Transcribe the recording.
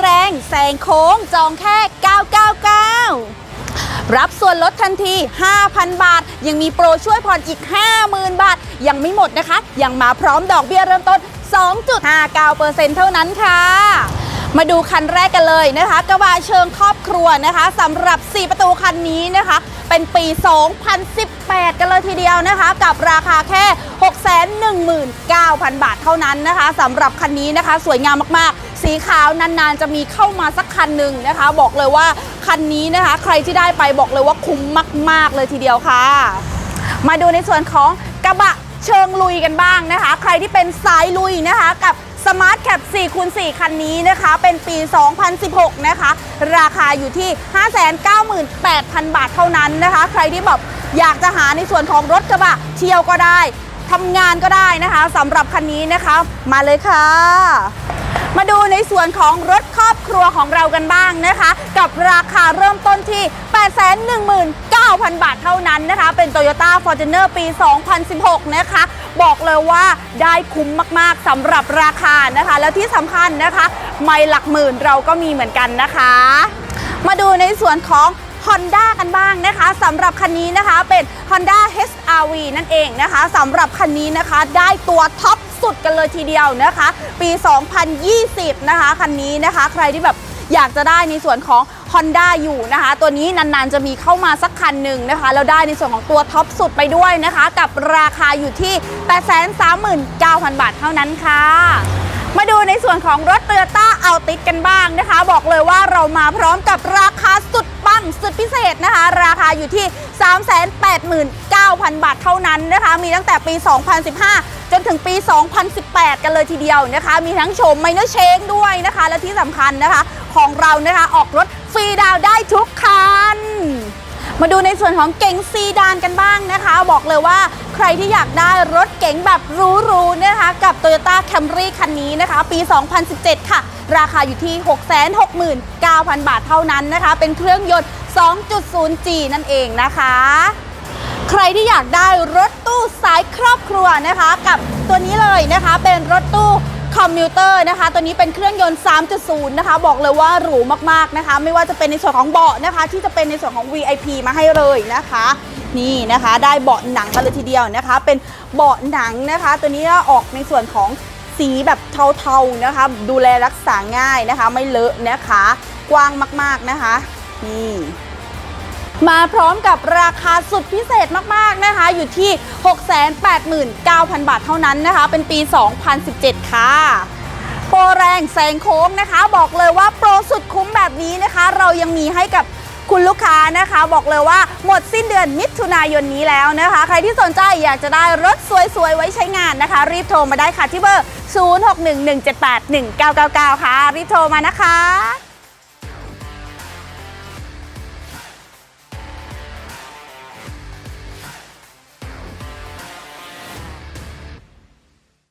แรงแซงโค้งจองแค่ 999 รับส่วนลดทันที 5,000 บาท ยังมีโปรช่วยผ่อนอีก 50,000 บาท ยังไม่หมดนะคะ ยังมาพร้อมดอกเบี้ยเริ่มต้น 2.59%เท่านั้นค่ะมาดูคันแรกกันเลยนะคะกระบะเชิงครอบครัวนะคะสำหรับ 4 ประตูคันนี้นะคะ เป็นปี 2018 กันเลยทีเดียวนะคะ กับราคาแค่ 619,000 บาทเท่านั้นนะคะสำหรับคันนี้นะคะ สวยงามมากๆ สีขาวนานๆ จะมีเข้ามาสักคันหนึ่งนะคะ บอกเลยว่าคันนี้นะคะ ใครที่ได้ไปบอกเลยว่าคุ้มมาก ๆ เลยทีเดียวค่ะ มาดูในส่วนของกระบะเชิงลุยกันบ้างนะคะ ใครที่เป็นสายลุยนะคะกับ Smart Cap 4คูณ4คันนี้นะคะ เป็นปี 2016 นะคะ ราคาอยู่ที่ 598,000 บาทเท่านั้นนะคะ ใครที่แบบอยากจะหาในส่วนของรถกระบะเที่ยวก็ได้ทำงานก็ได้นะคะสำหรับคันนี้นะคะ มาเลยค่ะ มาดูในส่วนของรถครอบครัวของเรากันบ้างนะคะ กับราคาเริ่มต้นที่ 819,000 บาทเท่านั้นนะคะ เป็น Toyota Fortuner ปี 2016 นะคะ บอกเลยว่าได้คุ้มมาก ๆสำหรับราคานะคะ แล้วที่สำคัญนะคะ ไม่หลักหมื่นเราก็มีเหมือนกันนะคะ มาดูในส่วนของ Honda กันบ้างนะคะสำหรับคันนี้นะคะเป็น Honda HRV นั่นเองนะคะสำหรับคันนี้นะคะได้ตัวท็อปสุดกันเลยทีเดียวนะคะ ปี 2020 นะคะคันนี้นะคะ ใครที่แบบอยากจะได้ในส่วนของ Honda อยู่นะคะ ตัวนี้นานๆจะมีเข้ามาสักคันหนึ่งนะคะแล้วได้ในส่วนของตัวท็อปสุดไปด้วยนะคะ กับราคาอยู่ที่ 839,000 บาทเท่านั้นค่ะ มาดูในส่วนของรถ Toyota a l t i s กันบ้างนะคะ บอกเลยว่าเรามาพร้อมกับราค สุดปังสุดพิเศษนะคะ ราคาอยู่ที่ 389,000 บาทเท่านั้นนะคะ มีตั้งแต่ปี 2015 จนถึงปี 2018 กันเลยทีเดียวนะคะ มีทั้งโฉมไมเนอร์เชงด้วยนะคะ และที่สำคัญนะคะ ของเรานะคะออกรถฟรีดาวได้ทุกคันมาดูในส่วนของเก๋งซีดานกันบ้างนะคะ บอกเลยว่า ใครที่อยากได้รถเก๋งแบบรูๆนะคะ กับ Toyota Camry คันนี้นะคะ ปี 2017 ค่ะ ราคาอยู่ที่ 669,000 บาทเท่านั้นนะคะ เป็นเครื่องยนต์ 2.0G นั่นเองนะคะ ใครที่อยากได้รถตู้สายครอบครัวนะคะ กับตัวนี้เลยนะคะ เป็นรถตู้คอมมิวเตอร์นะคะ ตัวนี้เป็นเครื่องยนต์ 3.0 นะคะ บอกเลยว่าหรูมากๆนะคะ ไม่ว่าจะเป็นในส่วนของเบาะนะคะ ที่จะเป็นในส่วนของ VIP มาให้เลยนะคะ นี่นะคะได้เบาะหนังกันเลยทีเดียวนะคะ เป็นเบาะหนังนะคะ ตัวนี้ออกในส่วนของสีแบบเทาๆนะคะ ดูแลรักษาง่ายนะคะ ไม่เลอะนะคะ กว้างมากๆนะคะนี่มาพร้อมกับราคาสุดพิเศษมากๆนะคะ อยู่ที่ 689,000 บาทเท่านั้นนะคะ เป็นปี 2017 ค่ะ โปรแรงแซงโค้งนะคะ บอกเลยว่าโปรสุดคุ้มแบบนี้นะคะ เรายังมีให้กับ คุณลูกค้านะคะ บอกเลยว่าหมดสิ้นเดือนมิถุนายนนี้แล้วนะคะ ใครที่สนใจอยากจะได้รถสวยๆ ไว้ใช้งานนะคะ รีบโทรมาได้ค่ะที่เบอร์ 0611781999 ค่ะ รีบโทรมานะคะ